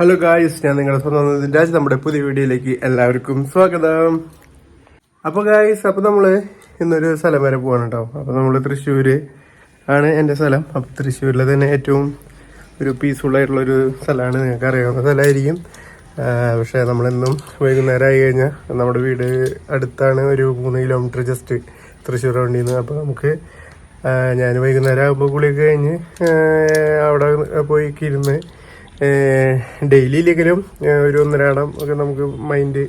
Hello guys ഞാൻ നിങ്ങളുടെ സ്വന്തം രാജ്. നമ്മുടെ പുതിയ വീഡിയോയിലേക്ക് എല്ലാവർക്കും സ്വാഗതം. അപ്പോൾ ഗായ്സ് അപ്പോൾ നമ്മൾ ഇന്നൊരു സ്ഥലം വരെ പോവാണ് കേട്ടോ അപ്പോൾ നമ്മൾ തൃശ്ശൂർ ആണ് എന്റെ സ്ഥലം. അപ്പോൾ തൃശ്ശൂരിലെ തന്നെ ഏറ്റവും ഒരു പീസ്ഫുൾ ആയിട്ടുള്ളൊരു സ്ഥലമാണ്. നിങ്ങൾക്ക് അറിയാവുന്ന സ്ഥലമായിരിക്കും. പക്ഷേ നമ്മളെന്നും വൈകുന്നേരം ആയി കഴിഞ്ഞാൽ നമ്മുടെ വീട് അടുത്താണ്. ഒരു മൂന്ന് കിലോമീറ്റർ ജസ്റ്റ് തൃശ്ശൂർ വണ്ടിയിൽ നിന്ന് അപ്പോൾ നമുക്ക് ഞാൻ വൈകുന്നേരം ആകുമ്പോൾ കുളിയൊക്കെ കഴിഞ്ഞ് അവിടെ പോയി ഡെയിലി ഇല്ലെങ്കിലും ഒരു ഒന്നരാടം ഒക്കെ നമുക്ക് മൈൻഡ്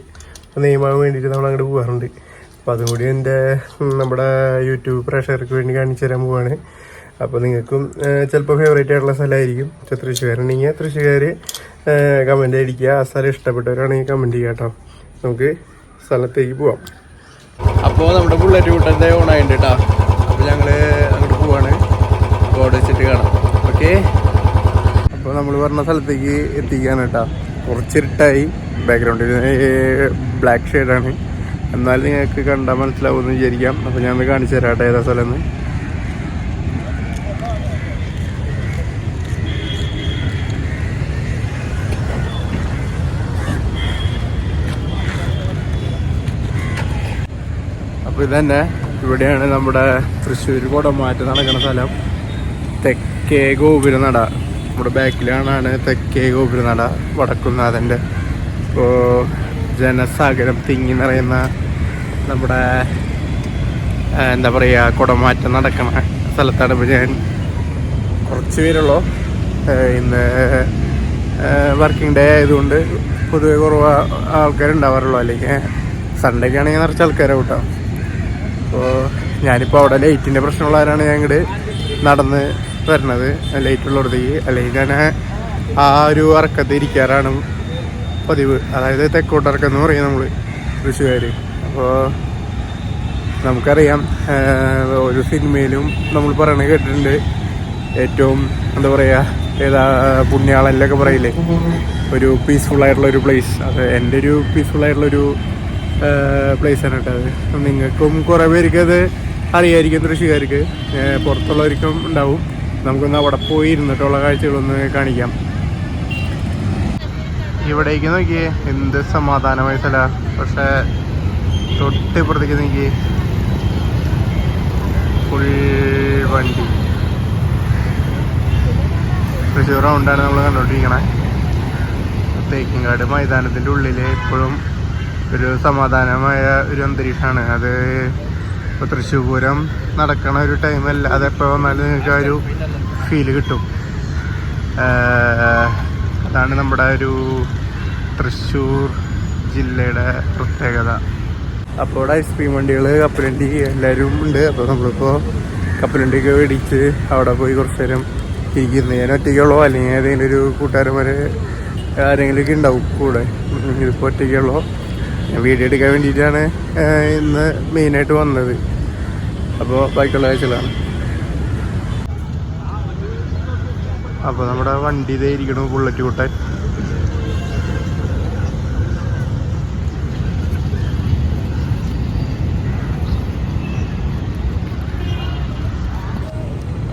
നെയ്മാൻ വേണ്ടിയിട്ട് നമ്മൾ അങ്ങോട്ട് പോകാറുണ്ട് അപ്പോൾ അതും കൂടി എന്റെ നമ്മുടെ യൂട്യൂബ് പ്രേക്ഷകർക്ക് വേണ്ടി കാണിച്ചു തരാൻ പോവാണ്. അപ്പോൾ നിങ്ങൾക്കും ചിലപ്പോൾ ഫേവറേറ്റ് ആയിട്ടുള്ള സ്ഥലമായിരിക്കും. പക്ഷേ തൃശ്ശൂരുണ്ടെങ്കിൽ തൃശ്ശൂർ കമന്റ് അടിക്കുക. ആ സ്ഥലം ഇഷ്ടപ്പെട്ടവരാണെങ്കിൽ കമന്റ് ചെയ്യുക കേട്ടോ. നമുക്ക് സ്ഥലത്തേക്ക് പോവാം. അപ്പോൾ നമ്മുടെ ബുള്ളറ്റ് കൂട്ടന്റെ ഓണായിട്ടുണ്ട് കേട്ടോ. അപ്പോൾ ഞങ്ങൾ അങ്ങോട്ട് പോവാണ്. ബോർഡ് വെച്ചിട്ട് കാണാം. ഓക്കേ? അപ്പോൾ നമ്മൾ പറഞ്ഞ സ്ഥലത്തേക്ക് എത്തിക്കാൻ കേട്ടോ. കുറച്ചിരുട്ടായി ബാക്ക്ഗ്രൗണ്ടിൽ ബ്ലാക്ക് ഷെയ്ഡാണ് എന്നാലും നിങ്ങൾക്ക് കണ്ടാൽ മനസ്സിലാവുമെന്ന് വിചാരിക്കാം. അപ്പോൾ ഞാൻ ഒന്ന് കാണിച്ചു തരാം കേട്ടോ ഏതാ സ്ഥലം അപ്പോൾ ഇതന്നെ. ഇവിടെയാണ് നമ്മുടെ തൃശ്ശൂർ കുടമാറ്റം നടക്കുന്ന സ്ഥലം. തെക്കേ ഗോപുരനട. നമ്മുടെ ബാക്കിലാണ് തെക്കേ ഗോപുരനട വടക്കുന്നാഥന്റെ ഇപ്പോൾ ജനസാഗരം തിങ്ങി നിറയുന്ന നമ്മുടെ എന്താ പറയുക കുടമാറ്റം നടക്കണ സ്ഥലത്താണ് ഇപ്പോൾ ഞാൻ കുറച്ച് പേരുള്ളൂ. ഇന്ന് വർക്കിംഗ് ഡേ ആയതുകൊണ്ട് പൊതുവെ കുറവ് ആൾക്കാരുണ്ടാവാറുള്ളൂ. അല്ലെങ്കിൽ സൺഡേ ഒക്കെ ആണെങ്കിൽ നിറച്ച് ആൾക്കാരെ കൂട്ടാം. അപ്പോൾ ഞാനിപ്പോൾ അവിടെ ലൈറ്റിന്റെ പ്രശ്നമുള്ളവരാണ് ഞാൻ ഇങ്ങോട്ട് നടന്ന് വരണത്. ലൈറ്റുള്ള ഉള്ളിടത്തേക്ക് അല്ലെങ്കിൽ ഞാൻ ആ ഒരു ഇറക്കത്ത് ഇരിക്കാറാണ് പതിവ്. അതായത് തെക്കോട്ടിറക്കം എന്ന് പറയും നമ്മൾ തൃശ്ശൂർ അപ്പോൾ നമുക്കറിയാം ഒരു സിനിമയിലും നമ്മൾ പറയണത് കേട്ടിട്ടുണ്ട്. ഏറ്റവും എന്താ പറയുക ഏതാ പുണ്യാളനിലൊക്കെ പറയില്ലേ? ഒരു പീസ്ഫുൾ ആയിട്ടുള്ള ഒരു പ്ലേസ് അത് എന്റെ ഒരു പീസ്ഫുൾ ആയിട്ടുള്ളൊരു പ്ലേസ് ആണ് കേട്ടോ അത്. നിങ്ങൾക്കും കുറേ പേർക്ക് അത് അറിയായിരിക്കും തൃശ്ശൂർക്ക് പുറത്തുള്ളവർക്കും ഉണ്ടാവും. നമുക്കൊന്ന് അവിടെ പോയി ഇരുന്നിട്ടുള്ള കാഴ്ചകളൊന്ന് കാണിക്കാം. ഇവിടേക്ക് നോക്കിയേ എന്ത് സമാധാനമായ സ്ഥല. പക്ഷെ തൊട്ട് ഇപ്പുറത്തേക്ക് നോക്കിയേ ഫുൾ വണ്ടി. തൃശ്ശൂർ റൗണ്ടാണ് നമ്മൾ കണ്ടോണ്ടിരിക്കണേ. തേക്കിൻകാട് മൈതാനത്തിന്റെ ഉള്ളിൽ എപ്പോഴും ഒരു സമാധാനമായ ഒരു അന്തരീക്ഷമാണ് അത് ഇപ്പോൾ തൃശ്ശൂർ പൂരം നടക്കണ ഒരു ടൈമല്ല അതെപ്പോൾ വന്നാലും നിങ്ങൾക്ക് ആ ഒരു ഫീൽ കിട്ടും. അതാണ് നമ്മുടെ ഒരു തൃശ്ശൂർ ജില്ലയുടെ പ്രത്യേകത. അപ്പോൾ ഇവിടെ ഐസ്ക്രീം വണ്ടികൾ കപ്പലണ്ടി എല്ലാവരും ഉണ്ട്. അപ്പോൾ നമ്മളിപ്പോൾ കപ്പലണ്ടിയൊക്കെ മേടിച്ച് അവിടെ പോയി കുറച്ച് നേരം ഇരിക്കുന്നു. ഞാൻ ഒറ്റയ്ക്കുള്ളോ? അല്ലെങ്കിൽ ഏതെങ്കിലും ഒരു കൂട്ടുകാരന്മാർ ആരെങ്കിലുമൊക്കെ ഉണ്ടാവും കൂടെ. ഇതിപ്പോൾ ഒറ്റയ്ക്കുള്ളോ? വീഡിയോ എടുക്കാൻ വേണ്ടിയിട്ടാണ് ഇന്ന് മെയിനായിട്ട് വന്നത്. അപ്പോൾ ബൈക്കുള്ള കാഴ്ചകളാണ് അപ്പോൾ നമ്മുടെ വണ്ടി ഇതേ ഇരിക്കണു ബുള്ളറ്റ് കൂട്ടാൻ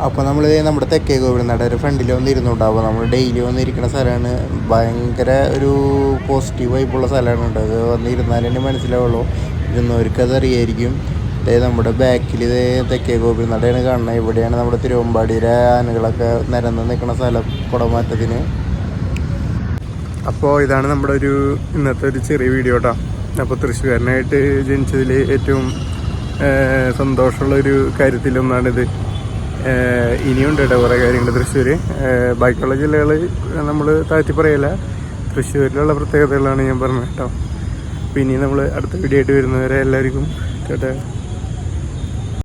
അപ്പോൾ നമ്മൾ നമ്മുടെ തെക്കേ ഗോപുരനട ഒരു ഫ്രണ്ടിൽ വന്നിരുന്നുണ്ടാവും നമ്മൾ ഡെയിലി വന്നിരിക്കുന്ന സ്ഥലമാണ് ഭയങ്കര ഒരു പോസിറ്റീവ് വൈബുള്ള സ്ഥലമാണ് ഉണ്ട് അത് മനസ്സിലാവുള്ളൂ. ഇരുന്നവർക്ക് അത് അറിയായിരിക്കും നമ്മുടെ ബാക്കിൽ ഇത് തെക്കേ ഗോപുരനടയാണ് കാണുന്നത് ഇവിടെയാണ് നമ്മുടെ തിരുവമ്പാടിയിലെ ആനകളൊക്കെ നിരന്ന് നിൽക്കുന്ന സ്ഥലം കുടമാറ്റത്തിന്. അപ്പോൾ ഇതാണ് നമ്മുടെ ഒരു ഇന്നത്തെ ഒരു ചെറിയ വീഡിയോ കേട്ടോ അപ്പോൾ തൃശ്ശൂരനായിട്ട് ജനിച്ചതിൽ ഏറ്റവും സന്തോഷമുള്ളൊരു കാര്യത്തിലൊന്നാണിത്. ഇനിയുണ്ട് കേട്ടോ കുറേ കാര്യങ്ങൾ തൃശ്ശൂർ ബാക്കിയുള്ള ജില്ലകൾ നമ്മൾ താഴ്ത്തി പറയില്ല. തൃശ്ശൂരിലുള്ള പ്രത്യേകതകളാണ് ഞാൻ പറഞ്ഞത് കേട്ടോ അപ്പോൾ ഇനി നമ്മൾ അടുത്ത വീഡിയോ ആയിട്ട് വരുന്നവരെ എല്ലാവർക്കും ചേട്ടാ